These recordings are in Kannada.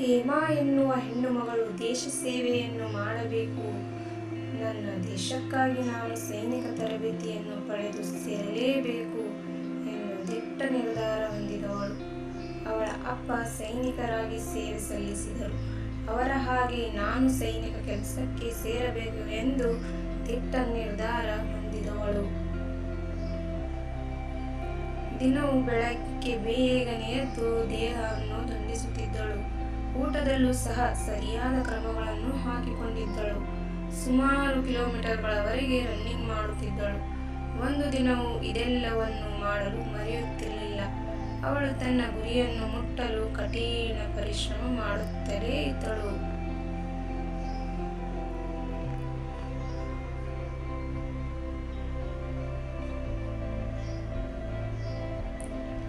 ಹೇಮಾ ಎನ್ನುವ ಹೆಣ್ಣು ಮಗಳು ದೇಶ ಸೇವೆಯನ್ನು ಮಾಡಬೇಕು. ನನ್ನ ದೇಶಕ್ಕಾಗಿ ನಾನು ಸೈನಿಕ ತರಬೇತಿಯನ್ನು ಪಡೆದು ಸೇರಲೇಬೇಕು ಎಂದು ದಿಟ್ಟ ನಿರ್ಧಾರ ಹೊಂದಿದವಳು. ಅವಳ ಅಪ್ಪ ಸೈನಿಕರಾಗಿ ಸೇವೆ ಸಲ್ಲಿಸಿದರು. ಅವರ ಹಾಗೆ ನಾನು ಸೈನಿಕ ಕೆಲಸಕ್ಕೆ ಸೇರಬೇಕು ಎಂದು ದಿಟ್ಟ ನಿರ್ಧಾರ ಹೊಂದಿದವಳು. ದಿನವೂ ಬೆಳಗ್ಗೆ ಬೇಗನೆ ಎದ್ದು ದೇಹವನ್ನು ದಂಡಿಸುತ್ತಿದ್ದಳು. ಊಟದಲ್ಲೂ ಸಹ ಸರಿಯಾದ ಕ್ರಮಗಳನ್ನು ಹಾಕಿಕೊಂಡಿದ್ದಳು. ಸುಮಾರು ಕಿಲೋಮೀಟರ್ಗಳವರೆಗೆ ರನ್ನಿಂಗ್ ಮಾಡುತ್ತಿದ್ದಳು. ಒಂದು ದಿನವೂ ಇದೆಲ್ಲವನ್ನು ಮಾಡಲು ಮರೆಯುತ್ತಿರಲಿಲ್ಲ. ಅವಳು ತನ್ನ ಗುರಿಯನ್ನು ಮುಟ್ಟಲು ಕಠಿಣ ಪರಿಶ್ರಮ ಮಾಡುತ್ತಲೇ ಇದ್ದಳು.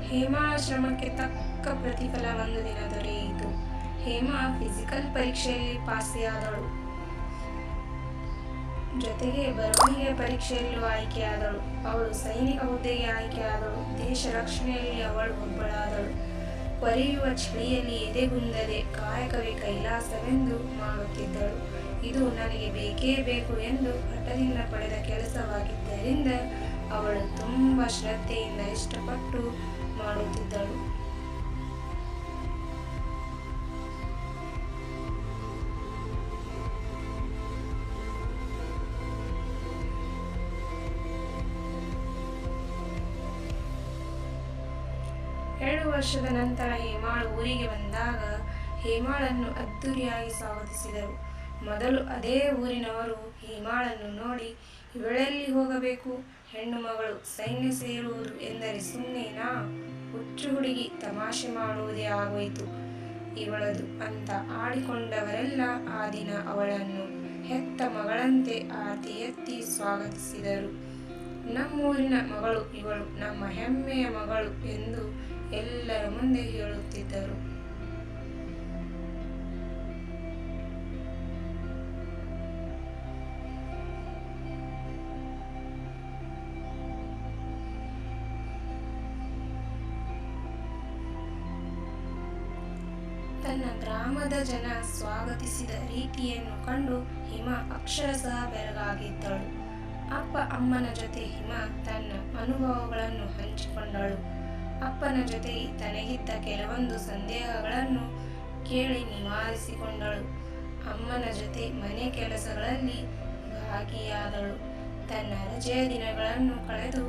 ಹೇಮಾಶ್ರಮಕ್ಕೆ ತಕ್ಕ ಪ್ರತಿಫಲ ಒಂದು ದಿನ ದೊರೆಯಿತು. ಹೇಮಾ ಫಿಸಿಕಲ್ ಪರೀಕ್ಷೆಯಲ್ಲಿ ಪಾಸೆಯಾದಳು. ಜೊತೆಗೆ ಬರವಣಿಗೆ ಪರೀಕ್ಷೆಯಲ್ಲೂ ಆಯ್ಕೆಯಾದಳು. ಅವಳು ಸೈನಿಕ ಹುದ್ದೆಗೆ ಆಯ್ಕೆಯಾದಳು. ದೇಶ ರಕ್ಷಣೆಯಲ್ಲಿ ಅವಳು ಒಬ್ಬಳಾದಳು. ಕೊರೆಯುವ ಚಳಿಯಲ್ಲಿ ಎದೆಗುಂದದೆ ಕಾಯಕವೇ ಕೈಲಾಸವೆಂದು ಮಾಡುತ್ತಿದ್ದಳು. ಇದು ನನಗೆ ಬೇಕೇ ಬೇಕು ಎಂದು ಹಠದಿಂದ ಪಡೆದ ಕೆಲಸವಾಗಿದ್ದರಿಂದ ಅವಳು ತುಂಬ ಶ್ರದ್ಧೆಯಿಂದ ಇಷ್ಟಪಟ್ಟು ಮಾಡುತ್ತಿದ್ದಳು. ಎರಡು ವರ್ಷದ ನಂತರ ಹೇಮಾಳು ಊರಿಗೆ ಬಂದಾಗ ಹೇಮಾಳನ್ನು ಅದ್ದೂರಿಯಾಗಿ ಸ್ವಾಗತಿಸಿದರು. ಮೊದಲು ಅದೇ ಊರಿನವರು ಹೇಮಾಳನ್ನು ನೋಡಿ, ಇವಳೆಲ್ಲಿ ಹೋಗಬೇಕು? ಹೆಣ್ಣು ಮಗಳು, ಸೈನ್ಯ ಸೇರುವುದು ಎಂದರೆ ಸುಮ್ಮನೇನಾ ಹುಚ್ಚು ಹುಡುಗಿ ತಮಾಷೆ ಮಾಡುವುದೇ ಆಗೋಯಿತು. ಇವಳದು ಅಂತ ಆಡಿಕೊಂಡವರೆಲ್ಲ ಆ ದಿನ ಅವಳನ್ನು ಹೆತ್ತ ಮಗಳಂತೆ ಆರತಿ ಎತ್ತಿ ಸ್ವಾಗತಿಸಿದರು. ನಮ್ಮೂರಿನ ಮಗಳು, ಇವಳು ನಮ್ಮ ಹೆಮ್ಮೆಯ ಮಗಳು ಎಂದು ಎಲ್ಲರ ಮುಂದೆ ಹೇಳುತ್ತಿದ್ದರು. ತನ್ನ ಗ್ರಾಮದ ಜನ ಸ್ವಾಗತಿಸಿದ ರೀತಿಯನ್ನು ಕಂಡು ಹಿಮ ಅಕ್ಷರಶಃ ಬೆರಗಾಗಿದ್ದಳು. ಅಪ್ಪ ಅಮ್ಮನ ಜೊತೆ ಹಿಮ ತನ್ನ ಅನುಭವಗಳನ್ನು ಹಂಚಿಕೊಂಡಳು. ಅಪ್ಪನ ಜೊತೆ ತನಗಿದ್ದ ಕೆಲವೊಂದು ಸಂದೇಹಗಳನ್ನು ಕೇಳಿ ನಿವಾರಿಸಿಕೊಂಡಳು. ಅಮ್ಮನ ಜೊತೆ ಮನೆ ಕೆಲಸಗಳಲ್ಲಿ ಭಾಗಿಯಾದಳು. ತನ್ನ ರಜೆಯ ದಿನಗಳನ್ನು ಕಳೆದು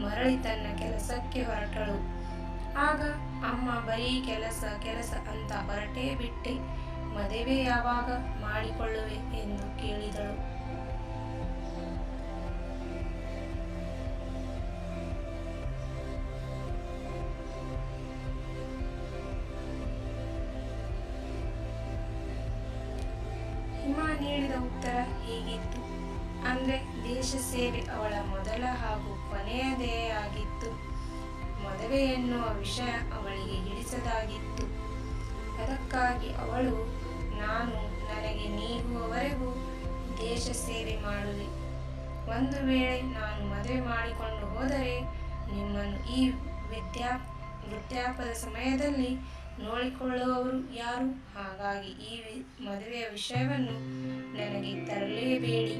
ಮರಳಿ ತನ್ನ ಕೆಲಸಕ್ಕೆ ಹೊರಟಳು. ಆಗ ಅಮ್ಮ ಬರೀ ಕೆಲಸ ಕೆಲಸ ಅಂತ ಹೊರಟೇ ಬಿಟ್ಟೆ. ಮದುವೆ ಯಾವಾಗ ಮಾಡಿಕೊಳ್ಳುವೆ ಎಂದು ಕೇಳಿದಳು. ನೀಡಿದ ಉತ್ತರ ಹೀಗಿತ್ತು. ಅಂದ್ರೆ ದೇಶ ಸೇವೆ ಅವಳ ಮೊದಲ ಹಾಗೂ ಕೊನೆಯದೇ ಆಗಿತ್ತು. ಮದುವೆ ಎನ್ನುವ ವಿಷಯ ಅವಳಿಗೆ ಹಿಡಿಸದಾಗಿತ್ತು. ಅದಕ್ಕಾಗಿ ಅವಳು, ನಾನು ನನಗೆ ನೀಗುವವರೆಗೂ ದೇಶ ಸೇವೆ ಮಾಡುವೆ. ಒಂದು ವೇಳೆ ನಾನು ಮದುವೆ ಮಾಡಿಕೊಂಡು ಹೋದರೆ ನಿಮ್ಮನ್ನು ಈ ವಿದ್ಯಾ ವೃದ್ಧಾಪದ ಸಮಯದಲ್ಲಿ ನೋಡಿಕೊಳ್ಳುವವರು ಯಾರು? ಹಾಗಾಗಿ ಈ ಮದುವೆಯ ವಿಷಯವನ್ನು ನನಗೆ ತರಲೇಬೇಡಿ.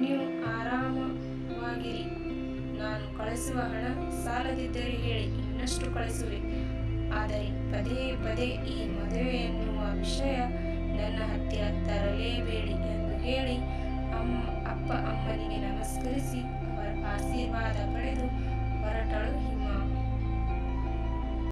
ನೀವು ಆರಾಮವಾಗಿರಿ. ನಾನು ಕಳಿಸುವ ಹಣ ಸಾಲದಿದ್ದರೆ ಹೇಳಿ, ಇನ್ನಷ್ಟು ಕಳಿಸುವೆ. ಆದರೆ ಪದೇ ಪದೇ ಈ ಮದುವೆ ಎನ್ನುವ ವಿಷಯ ನನ್ನ ಹತ್ತಿರ ತರಲೇಬೇಡಿ ಎಂದು ಹೇಳಿ ಅಪ್ಪ ಅಮ್ಮನಿಗೆ ನಮಸ್ಕರಿಸಿ ಅವರ ಆಶೀರ್ವಾದ ಪಡೆದು ಹೊರಟಳು